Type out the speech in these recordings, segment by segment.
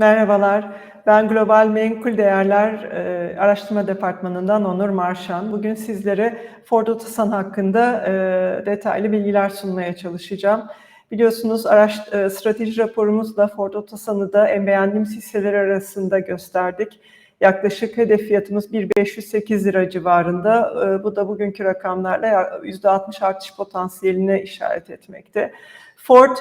Merhabalar, ben Global Menkul Değerler e, Araştırma Departmanı'ndan Onur Marşan. Bugün sizlere Ford Otosan hakkında e, detaylı bilgiler sunmaya çalışacağım. Biliyorsunuz araş, e, strateji raporumuzla Ford Otosan'ı da en beğendiğimiz hisseler arasında gösterdik. Yaklaşık hedef fiyatımız 1.508 lira civarında. E, bu da bugünkü rakamlarla %60 artış potansiyeline işaret etmekte. Ford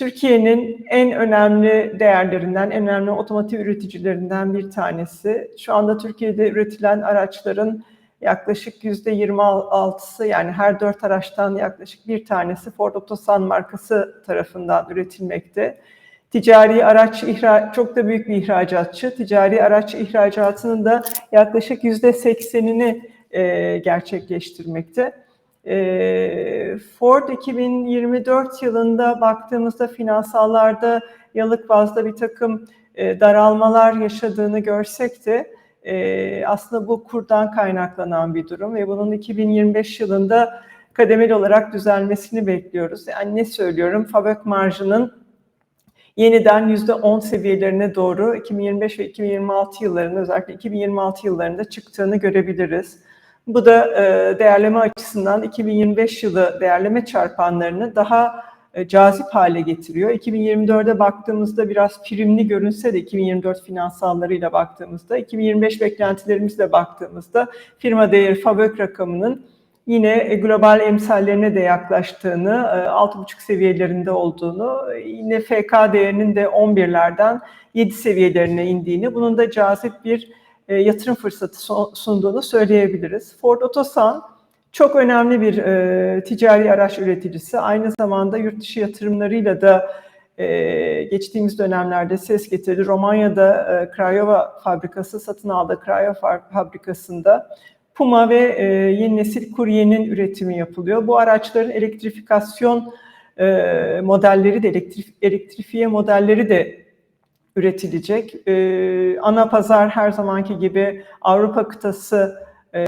Türkiye'nin en önemli değerlerinden, en önemli otomotiv üreticilerinden bir tanesi. Şu anda Türkiye'de üretilen araçların yaklaşık yüzde 26'sı yani her dört araçtan yaklaşık bir tanesi Ford Otosan markası tarafından üretilmekte. Ticari araç ihra çok da büyük bir ihracatçı. Ticari araç ihracatının da yaklaşık yüzde 80'ini e, gerçekleştirmekte. Ee, Ford 2024 yılında baktığımızda finansallarda yıllık bazda bir takım e, daralmalar yaşadığını görsek de e, aslında bu kurdan kaynaklanan bir durum ve bunun 2025 yılında kademeli olarak düzelmesini bekliyoruz. Yani ne söylüyorum? Fabrik marjının yeniden %10 seviyelerine doğru 2025 ve 2026 yıllarında özellikle 2026 yıllarında çıktığını görebiliriz. Bu da e, değerleme açısından 2025 yılı değerleme çarpanlarını daha e, cazip hale getiriyor. 2024'e baktığımızda biraz primli görünse de 2024 finansallarıyla baktığımızda, 2025 beklentilerimizle baktığımızda firma değeri FAVÖK rakamının yine e, global emsallerine de yaklaştığını, 6,5 seviyelerinde olduğunu, yine FK değerinin de 11'lerden 7 seviyelerine indiğini, bunun da cazip bir e, yatırım fırsatı sunduğunu söyleyebiliriz. Ford Otosan çok önemli bir e, ticari araç üreticisi. Aynı zamanda yurt dışı yatırımlarıyla da e, geçtiğimiz dönemlerde ses getirdi. Romanya'da e, Craiova fabrikası satın aldı. Craiova fabrikasında Puma ve e, yeni nesil kuryenin üretimi yapılıyor. Bu araçların elektrifikasyon e, modelleri de elektrif, elektrifiye modelleri de üretilecek. E, ana pazar her zamanki gibi Avrupa kıtası e,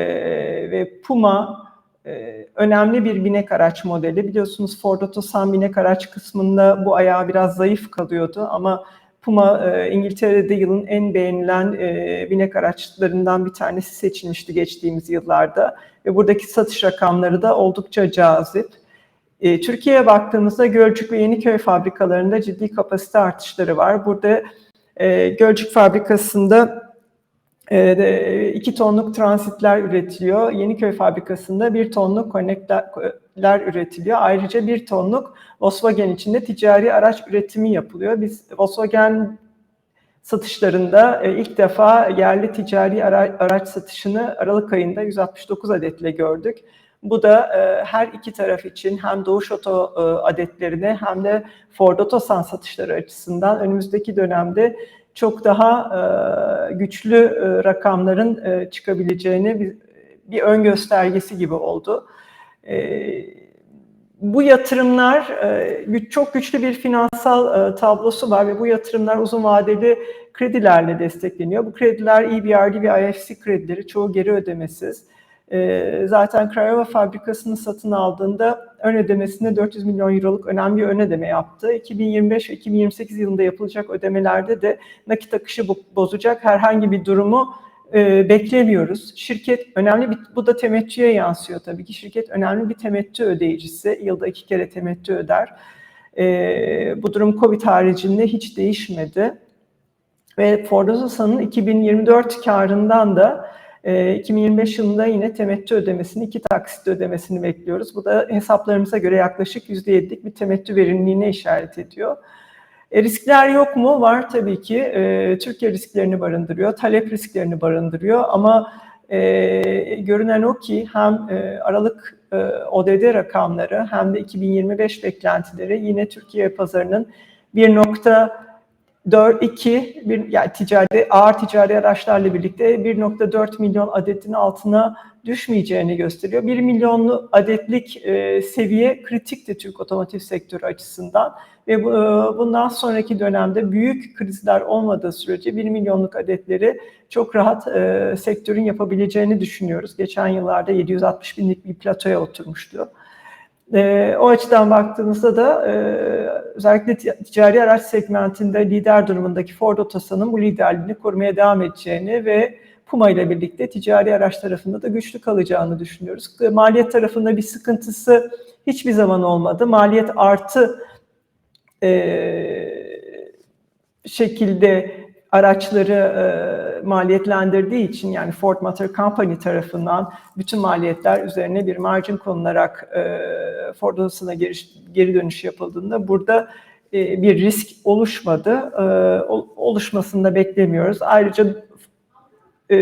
ve Puma e, önemli bir binek araç modeli. Biliyorsunuz Ford Otosan binek araç kısmında bu ayağı biraz zayıf kalıyordu ama Puma e, İngiltere'de yılın en beğenilen e, binek araçlarından bir tanesi seçilmişti geçtiğimiz yıllarda ve buradaki satış rakamları da oldukça cazip. E, Türkiye'ye baktığımızda Gölcük ve Yeniköy fabrikalarında ciddi kapasite artışları var. Burada e, Gölcük fabrikasında e, 2 tonluk transitler üretiliyor. Yeniköy fabrikasında 1 tonluk konnektörler üretiliyor. Ayrıca 1 tonluk Volkswagen içinde ticari araç üretimi yapılıyor. Biz Volkswagen satışlarında e, ilk defa yerli ticari araç satışını Aralık ayında 169 adetle gördük. Bu da e, her iki taraf için hem Doğuş Oto e, adetlerine hem de Ford Otosan satışları açısından önümüzdeki dönemde çok daha e, güçlü e, rakamların e, çıkabileceğini bir, bir ön göstergesi gibi oldu. E, bu yatırımlar e, çok güçlü bir finansal e, tablosu var ve bu yatırımlar uzun vadeli kredilerle destekleniyor. Bu krediler EBRD ve IFC kredileri çoğu geri ödemesiz. Ee, zaten Craiova fabrikasını satın aldığında ön ödemesinde 400 milyon euroluk önemli bir ön ödeme yaptı. 2025 ve 2028 yılında yapılacak ödemelerde de nakit akışı bozacak herhangi bir durumu e, beklemiyoruz. Şirket önemli bir, bu da temettüye yansıyor tabii ki. Şirket önemli bir temettü ödeyicisi. Yılda iki kere temettü öder. E, bu durum Covid haricinde hiç değişmedi. Ve Ford Otosan'ın 2024 karından da 2025 ee, yılında yine temettü ödemesini, iki taksit ödemesini bekliyoruz. Bu da hesaplarımıza göre yaklaşık %7'lik bir temettü verimliliğine işaret ediyor. E, riskler yok mu? Var tabii ki. E, Türkiye risklerini barındırıyor, talep risklerini barındırıyor ama e, görünen o ki hem e, Aralık e, ODD rakamları hem de 2025 beklentileri yine Türkiye pazarının 1. 4, 2, bir, yani ticari, ağır ticari araçlarla birlikte 1.4 milyon adetin altına düşmeyeceğini gösteriyor. 1 milyonlu adetlik e, seviye kritikti Türk otomotiv sektörü açısından ve e, bundan sonraki dönemde büyük krizler olmadığı sürece 1 milyonluk adetleri çok rahat e, sektörün yapabileceğini düşünüyoruz. Geçen yıllarda 760 binlik bir platoya oturmuştu. E, o açıdan baktığımızda da e, özellikle ticari araç segmentinde lider durumundaki Ford Otosan'ın bu liderliğini korumaya devam edeceğini ve Puma ile birlikte ticari araç tarafında da güçlü kalacağını düşünüyoruz. Maliyet tarafında bir sıkıntısı hiçbir zaman olmadı. Maliyet artı e, şekilde araçları e, maliyetlendirdiği için yani Ford Motor Company tarafından bütün maliyetler üzerine bir margin konularak e, Ford odasına geri, geri dönüş yapıldığında burada e, bir risk oluşmadı. E, oluşmasını da beklemiyoruz. Ayrıca e,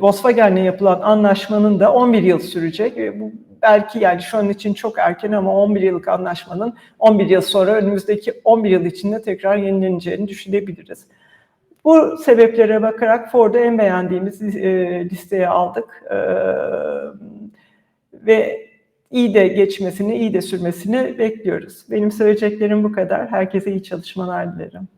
Volkswagen'le yapılan anlaşmanın da 11 yıl sürecek. E, bu belki yani şu an için çok erken ama 11 yıllık anlaşmanın 11 yıl sonra önümüzdeki 11 yıl içinde tekrar yenileneceğini düşünebiliriz. Bu sebeplere bakarak Ford'u en beğendiğimiz e, listeye aldık. E, ve iyi de geçmesini, iyi de sürmesini bekliyoruz. Benim söyleyeceklerim bu kadar. Herkese iyi çalışmalar dilerim.